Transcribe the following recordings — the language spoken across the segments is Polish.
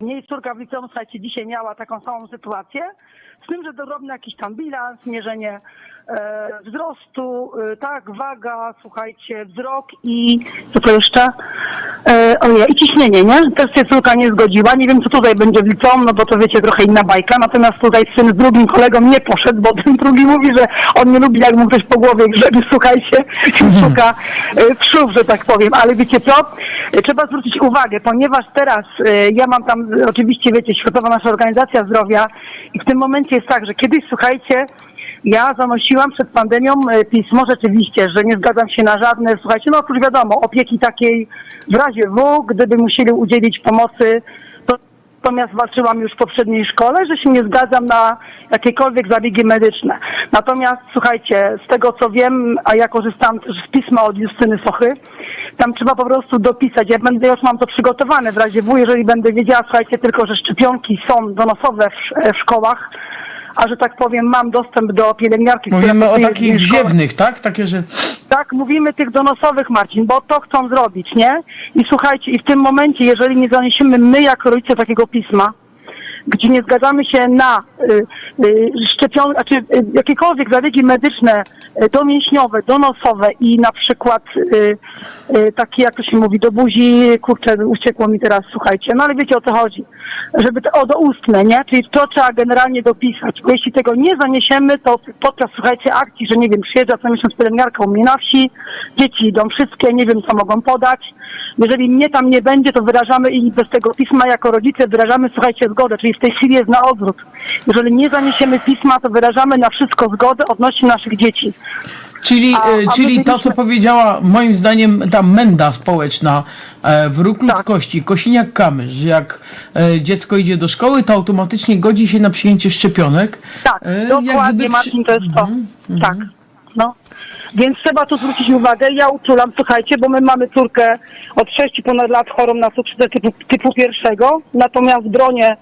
Mnie córka w liceum, słuchajcie, dzisiaj miała taką samą sytuację, z tym, że dorobny jakiś tam bilans, mierzenie e, wzrostu, e, tak, waga, słuchajcie, wzrok i co to jeszcze? E, ojej, i ciśnienie, nie? Też się córka nie zgodziła. Nie wiem, co tutaj będzie w liceum, no bo to wiecie, trochę inna bajka. Natomiast tutaj syn z drugim kolegą nie poszedł, bo ten drugi mówi, że on nie lubi, jak mu ktoś po głowie grzebie, słuchajcie, i szuka e, wszów, że tak powiem. Ale wiecie co? E, Trzeba zwrócić uwagę, ponieważ teraz e, ja mam tam, e, oczywiście wiecie, Światowa Nasza Organizacja Zdrowia i w tym momencie jest tak, że kiedyś, słuchajcie, ja zanosiłam przed pandemią e, pismo rzeczywiście, że nie zgadzam się na żadne, słuchajcie, no oprócz wiadomo, opieki takiej w razie W, gdyby musieli udzielić pomocy, to Natomiast walczyłam już w poprzedniej szkole, że się nie zgadzam na jakiekolwiek zabiegi medyczne. Natomiast słuchajcie, z tego co wiem, a ja korzystam z pisma od Justyny Sochy, tam trzeba po prostu dopisać. Ja będę już mam to przygotowane w razie W, jeżeli będę wiedziała, słuchajcie, tylko że szczepionki są donosowe w, w szkołach, a że tak powiem, mam dostęp do pielęgniarki. Mówimy o takich wziewnych, tak? Takie, że... Tak, mówimy tych donosowych, Marcin, bo to chcą zrobić, nie? I słuchajcie, i w tym momencie, jeżeli nie zaniesiemy my jako rodzice takiego pisma, gdzie nie zgadzamy się na szczepionki, znaczy y, jakiekolwiek zabiegi medyczne y, domięśniowe, donosowe i na przykład y, y, takie, jak to się mówi, do buzi, kurczę, uciekło mi teraz, słuchajcie, no ale wiecie o co chodzi, żeby to o doustne, nie? Czyli to trzeba generalnie dopisać, bo jeśli tego nie zaniesiemy, to podczas, słuchajcie, akcji, że nie wiem, przyjeżdża co miesiąc pielęgniarka u mnie na wsi, dzieci idą wszystkie, nie wiem, co mogą podać, jeżeli mnie tam nie będzie, to wyrażamy i bez tego pisma jako rodzice wyrażamy, słuchajcie, zgodę, czyli w tej chwili jest na odwrót. Jeżeli nie zaniesiemy pisma, to wyrażamy na wszystko zgodę odnośnie naszych dzieci. Czyli, A- e, a czyli my to, co byliśmy- powiedziała moim zdaniem ta menda społeczna, e, wróg ludzkości, Kosiniak Kamysz, że jak e, dziecko idzie do szkoły, to automatycznie godzi się na przyjęcie szczepionek. Tak, E, dokładnie, gdyby Marcin, to jest to. Mhm, Tak, no. Więc trzeba tu zwrócić uwagę. Ja uczulam, słuchajcie, bo my mamy córkę od 6 ponad lat chorą na cukrzycę typu, typu pierwszego, natomiast w gronie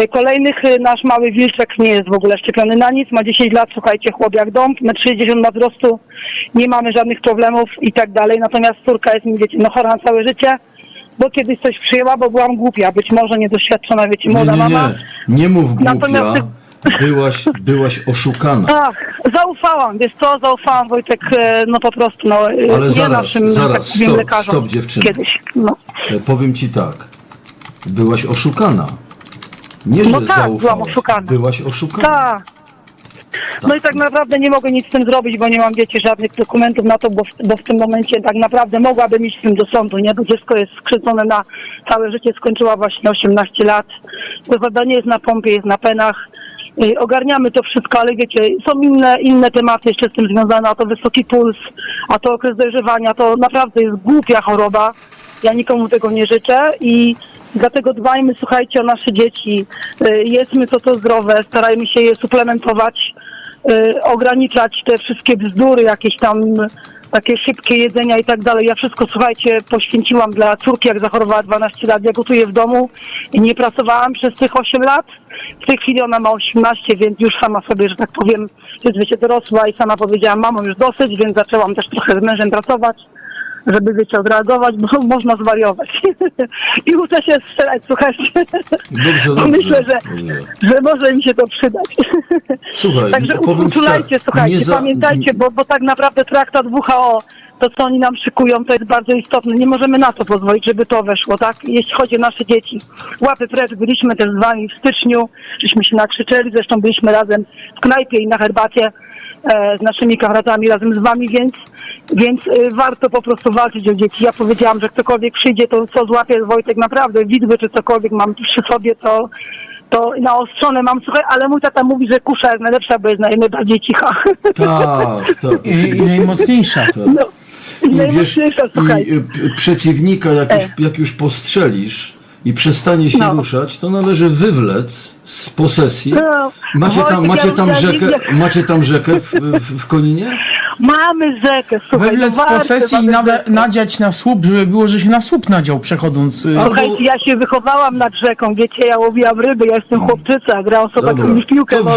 y, kolejnych y, nasz mały wilczek nie jest w ogóle szczepiony na nic, ma 10 lat, słuchajcie, chłop jak dom, ma 60 ma wzrostu, nie mamy żadnych problemów i tak dalej, natomiast córka jest mi, wiecie, no chora na całe życie, bo kiedyś coś przyjęła, bo byłam głupia, być może niedoświadczona, wiecie, Nie, młoda nie, mama. nie. Nie mów głupia. Natomiast Byłaś, byłaś oszukana. Ach, zaufałam, wiesz co, zaufałam Wojtek, e, no po prostu, no, e, Ale nie zaraz, naszym, zaraz, tak powiem, stop, lekarzom stop, dziewczyno. kiedyś, no. E, Powiem ci tak. Byłaś oszukana. Nie, że No tak, zaufałaś. byłam oszukana. Byłaś oszukana. Tak. No i tak naprawdę nie mogę nic z tym zrobić, bo nie mam, wiecie, żadnych dokumentów na to, bo w, bo w tym momencie tak naprawdę mogłabym iść z tym do sądu, nie? Bo dziecko jest skrzywdzone na całe życie, skończyła właśnie 18 lat. Zadanie jest na pompie, jest na penach. Ogarniamy to wszystko, ale wiecie, są inne, inne tematy jeszcze z tym związane, a to wysoki puls, a to okres dojrzewania, to naprawdę jest głupia choroba. Ja nikomu tego nie życzę i dlatego dbajmy, słuchajcie, o nasze dzieci. Y, Jedzmy to, zdrowe, starajmy się je suplementować, y, ograniczać te wszystkie bzdury, jakieś tam takie szybkie jedzenia i tak dalej. Ja wszystko, słuchajcie, poświęciłam dla córki, jak zachorowała 12 lat. Ja gotuję w domu i nie pracowałam przez tych 8 lat. W tej chwili ona ma 18, więc już sama sobie, że tak powiem, jest wiecie, dorosła i sama powiedziałam, mamo, już dosyć, więc zaczęłam też trochę z mężem pracować żeby wiecie, odreagować, bo można zwariować. I uczę się strzelać, słuchajcie. Dobrze, dobrze. Myślę, że, dobrze. że może mi się to przydać. Słuchaj, Także ci uczulajcie, tak, słuchajcie, za- pamiętajcie, bo, bo tak naprawdę traktat WHO, to co oni nam szykują, to jest bardzo istotne. Nie możemy na to pozwolić, żeby to weszło, tak? Jeśli chodzi o nasze dzieci. Łapy precz, byliśmy też z wami w styczniu, żeśmy się nakrzyczeli, zresztą byliśmy razem w knajpie i na herbacie e, z naszymi kamratami razem z wami, więc, więc y, warto po prostu walczyć o dzieci. Ja powiedziałam, że ktokolwiek przyjdzie, to co złapie Wojtek, naprawdę widły czy cokolwiek mam przy sobie, to to naostrzone mam, słuchaj, ale mój tata mówi, że kusza jest najlepsza, bo jest naj- najbardziej cicha. Tak, tak. I, I najmocniejsza. No, i wiesz, i p- przeciwnika, jak już, jak już postrzelisz i przestanie się No. ruszać, to należy wywlec z posesji. No, Macie tam, Wojtek, macie tam rzekę, macie tam rzekę w, w, w Koninie? Mamy rzekę, słuchaj. Wywlec z no posesji i rzekę. nadziać na słup, żeby było, że się na słup nadział przechodząc. y, Słuchajcie, ja się wychowałam nad rzeką, wiecie, ja łowiłam ryby, ja jestem chłopczyca, grałam sobie Dobra. w piłkę. No.